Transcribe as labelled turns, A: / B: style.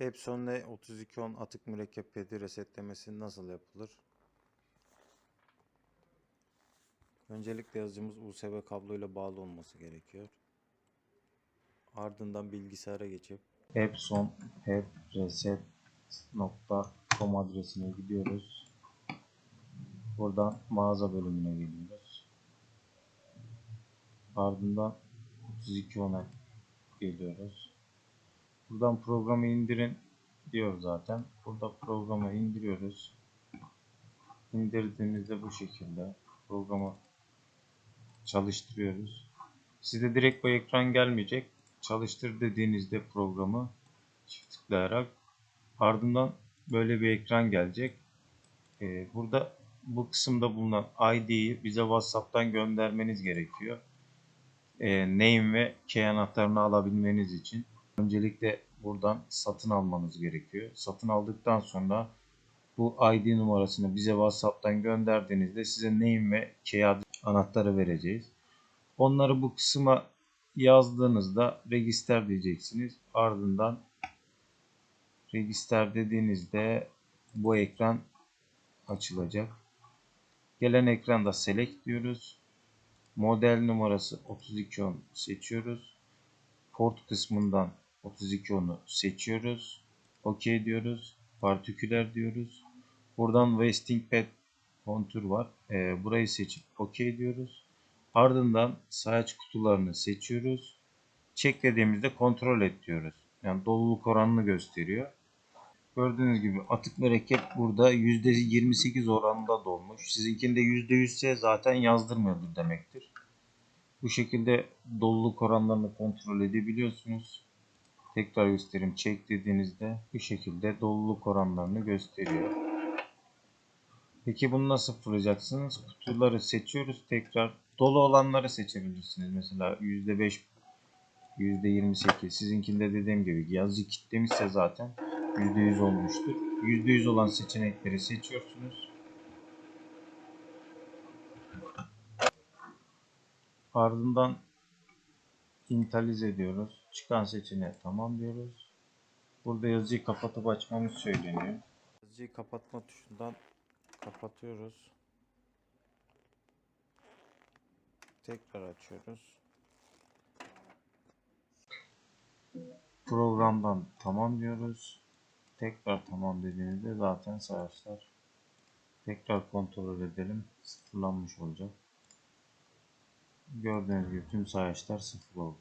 A: Epson L3210 atık mürekkep pedi resetlemesi nasıl yapılır? Öncelikle yazıcımız USB kabloyla bağlı olması gerekiyor. Ardından bilgisayara geçip
B: Epson reset.com adresine gidiyoruz. Buradan mağaza bölümüne geliyoruz. Ardından 3210'a geliyoruz. Buradan programı indirin diyor zaten. Burada programı indiriyoruz. İndirdiğimizde bu şekilde programı çalıştırıyoruz. Size direkt bu ekran gelmeyecek. Çalıştır dediğinizde programı çift tıklayarak ardından böyle bir ekran gelecek. Ee, burada bu kısımda bulunan ID'yi bize WhatsApp'tan göndermeniz gerekiyor. Ee, name ve key anahtarını alabilmeniz için. Öncelikle buradan satın almanız gerekiyor. Satın aldıktan sonra bu ID numarasını bize WhatsApp'tan gönderdiğinizde size name ve key anahtarı vereceğiz. Onları bu kısma yazdığınızda register diyeceksiniz. Ardından register dediğinizde bu ekran açılacak. Gelen ekranda select diyoruz. Model numarası 3210 seçiyoruz. Port kısmından 3210'u seçiyoruz. OK diyoruz. Partiküler diyoruz. Buradan wasting pad kontür var. Ee, burayı seçip OK diyoruz. Ardından sayaç kutularını seçiyoruz. Check dediğimizde kontrol et diyoruz. Yani doluluk oranını gösteriyor. Gördüğünüz gibi atık mürekkep burada %28 oranında dolmuş. Sizinkinde %100 ise zaten yazdırmıyordur demektir. Bu şekilde doluluk oranlarını kontrol edebiliyorsunuz. Tekrar göstereyim. Check dediğinizde bu şekilde doluluk oranlarını gösteriyor. Peki bunu nasıl fırlayacaksınız? Kutuları seçiyoruz. Tekrar dolu olanları seçebilirsiniz. Mesela %5, %28. Sizinkinde dediğim gibi yazıcı kitlemişse zaten %100 olmuştur. %100 olan seçenekleri seçiyorsunuz. Ardından intalize ediyoruz. Çıkan seçeneğe tamam diyoruz. Burada yazıyı kapatıp açmamız söyleniyor.
A: yazıcıyı kapatma tuşundan kapatıyoruz. Tekrar açıyoruz.
B: Programdan tamam diyoruz. Tekrar tamam dediğinizde zaten sayaçlar tekrar kontrol edelim. Sıfırlanmış olacak. Gördüğünüz gibi tüm sayaçlar sıfır oldu.